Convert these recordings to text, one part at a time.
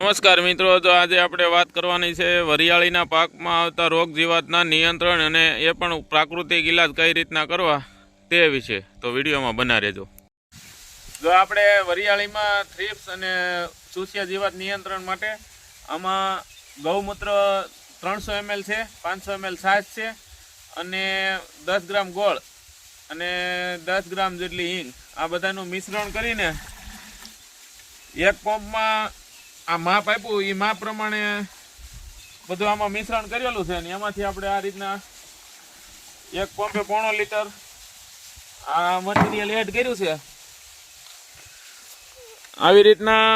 નમસ્કાર મિત્રો, તો આજે આપણે વાત કરવાની છે વરિયાળીના પાકમાં આવતા રોગ જીવાતના નિયંત્રણ અને એ પણ પ્રાકૃતિક ઇલાજ કઈ રીતના કરવા તે વિશે. તો વિડીયોમાં બના રહેજો. જો આપણે વરિયાળીમાં થ્રીપ્સ અને ચૂસિયા જીવાત નિયંત્રણ માટે આમાં ગૌમૂત્ર ત્રણસો એમએલ છે, પાંચસો એમએલ છાશ છે અને દસ ગ્રામ ગોળ અને દસ ગ્રામ જેટલી હિંગ. આ બધાનું મિશ્રણ કરીને એક પંપમાં આ માપ આપ્યું એ માપ પ્રમાણે બધું આમાં મિશ્રણ કરેલું છે ને એમાંથી આપણે આ રીતના એક પંપે પોણો લીટર આ મટીરિયલ એડ કર્યું છે. આવી રીતના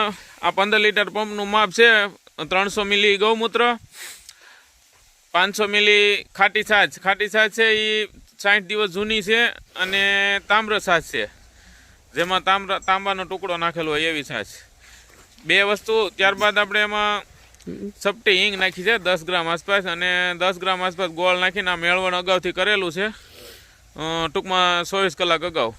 આ પંદર લીટર પંપનું માપ છે, ત્રણસો મિલી ગૌમૂત્ર, પાંચસો મિલી ખાટી છાશ ખાટી છાશ છે એ સાઠ દિવસ જૂની છે અને તામ્ર છાશ છે. જેમાં તામ્ર તાંબાનો ટુકડો નાખેલો હોય એવી છાશ બે વસ્તુ, ત્યારબાદ આપણે એમાં સપટી હિંગ નાખી છે, દસ ગ્રામ આસપાસ અને દસ ગ્રામ આસપાસ ગોળ નાખીને આ મેળવણ અગાઉથી કરેલું છે. ટૂંકમાં ચોવીસ કલાક અગાઉ.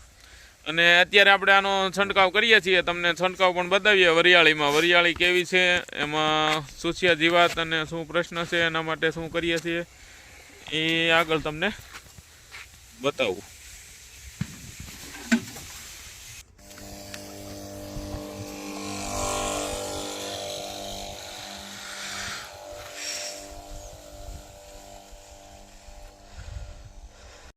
અને અત્યારે આપણે આનો છંટકાવ કરીએ છીએ, તમને છંટકાવ પણ બતાવીએ વરિયાળીમાં. વરિયાળી કેવી છે, એમાં સુસિયા જીવાત અને શું પ્રશ્ન છે, એના માટે શું કરીએ છીએ, એ આગળ તમને બતાવું.